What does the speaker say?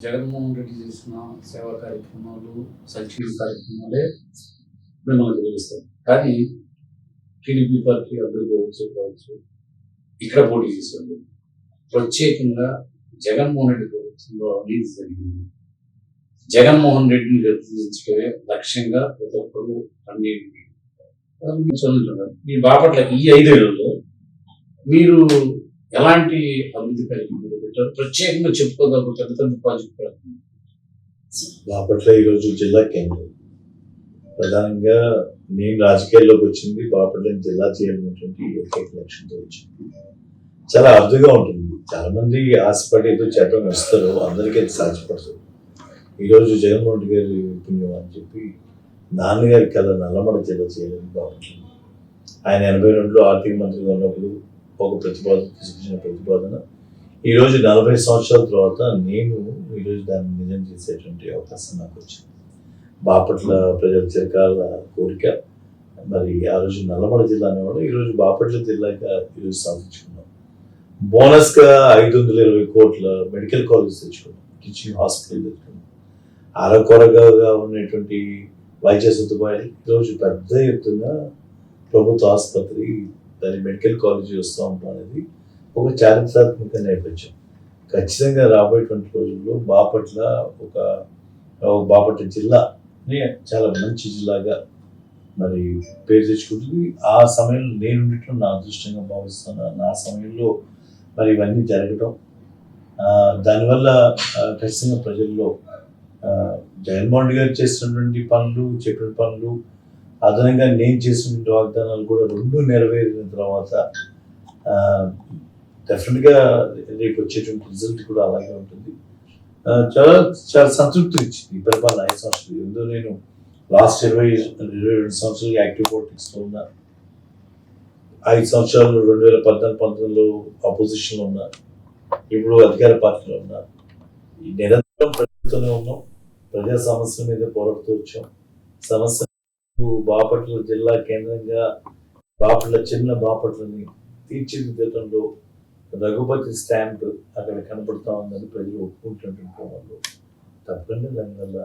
జగన్మోహన్ రెడ్డి చేసిన సేవా కార్యక్రమాలు సంక్షేమ కార్యక్రమాలే మిమ్మల్ని గెలుస్తాయి కానీ టీడీపీ పార్టీ అభ్యర్థి కావచ్చు కావచ్చు ఇక్కడ పోటీ చేశారు. ప్రత్యేకంగా జగన్మోహన్ రెడ్డి ప్రభుత్వంలో అవినీతి జరిగింది. జగన్మోహన్ రెడ్డిని గెలిపించడమే లక్ష్యంగా ప్రతి ఒక్కరు పనిచేయండి మీ బాపట్ల ఈ ఐదేళ్ళలో మీరు ఎలాంటి అభివృద్ధి కలిగింది? పెట్టారు. ప్రత్యేకంగా చెప్పుకోదగ్గ పెద్ద పెద్ద బాపట్ల ఈరోజు జిల్లా కేంద్రం. ప్రధానంగా నేను రాజకీయాల్లోకి వచ్చింది బాపట్లని జిల్లా చేయాలనేటువంటి ఏకైక లక్ష్యంతో వచ్చింది. చాలా అరుదుగా ఉంటుంది. చాలా మంది ఆశపడి ఏదో చేద్దాం వస్తారు అందరికీ అది సాధ్యపడదు. ఈరోజు జగన్మోహన్ రెడ్డి గారి పుణ్యం అని చెప్పి నాన్నగారి కళ నల్లమడ జిల్లా చేయాలని బాగుంటుంది ఆయన ఎనభై రెండులో ఆర్థిక మంత్రిగా ఉన్నప్పుడు ఒక ప్రతిపాదన తీసుకొచ్చిన ప్రతిపాదన ఈరోజు నలభై సంవత్సరాల తర్వాత నేను ఈరోజు దాన్ని నిజం చేసేటువంటి అవకాశం నాకు వచ్చింది. బాపట్ల ప్రజల చిరకాల కోరిక మరి ఆ రోజు నల్లమల జిల్లా అనేవాడు ఈరోజు బాపట్ల జిల్లాగా ఈరోజు సాధించుకున్నాం. బోనస్గా ఐదు వందల ఇరవై కోట్ల మెడికల్ కాలేజ్ తెచ్చుకున్నాం టీచింగ్ హాస్పిటల్ తెచ్చుకున్నాం. అరకొరగా ఉన్నటువంటి వైద్య సదుపాయాలు ఈరోజు పెద్ద ఎత్తున ప్రభుత్వ ఆసుపత్రి దాని మెడికల్ కాలేజీ వస్తూ ఉంటాం అనేది ఒక చారిత్రాత్మక నేపథ్యం. ఖచ్చితంగా రాబోయేటువంటి రోజుల్లో బాపట్ల ఒక బాపట్ల జిల్లాని చాలా మంచి జిల్లాగా మరి పేరు తెచ్చుకుంటుంది. ఆ సమయంలో నేను ఉండటం నా అదృష్టంగా భావిస్తున్నాను నా సమయంలో మరి ఇవన్నీ జరగడం దానివల్ల ఖచ్చితంగా ప్రజల్లో జగన్మోహన్ రెడ్డి గారు చేసినటువంటి పనులు చెప్పిన పనులు అదనంగా నేను చేసినటువంటి వాగ్దానాలు కూడా రెండు నెరవేరిన తర్వాత డెఫినెట్గా రేపు వచ్చేటువంటి రిజల్ట్ కూడా అలాగే ఉంటుంది. చాలా చాలా సంతృప్తి ఇచ్చింది ఈ పరిపాలన ఐదు సంవత్సరాలు. ఎందుకు నేను లాస్ట్ ఇరవై ఇరవై రెండు సంవత్సరాలు యాక్టివ్ పాలిటిక్స్లో ఉన్నా. ఐదు సంవత్సరాలు రెండు వేల పద్నాలుగు పంతొమ్మిదిలో ఆపోజిషన్లో ఉన్నా. ఇప్పుడు అధికార పార్టీలో ఉన్నా. ఈ నిరంతరం ప్రజలతోనే ఉన్నాం. ప్రజా సమస్యల మీద పోరాడుతూ వచ్చాం. సమస్య బాపట్ల జిల్లా కేంద్రంగా బాపట్ల చిన్న బాపట్లని తీర్చిదిద్దడంలో రఘుపతి స్టాంప్ అక్కడ కనపడుతూ ఉందని ప్రజలు ఒప్పుకుంటున్నటువంటి తప్పకుండా దానివల్ల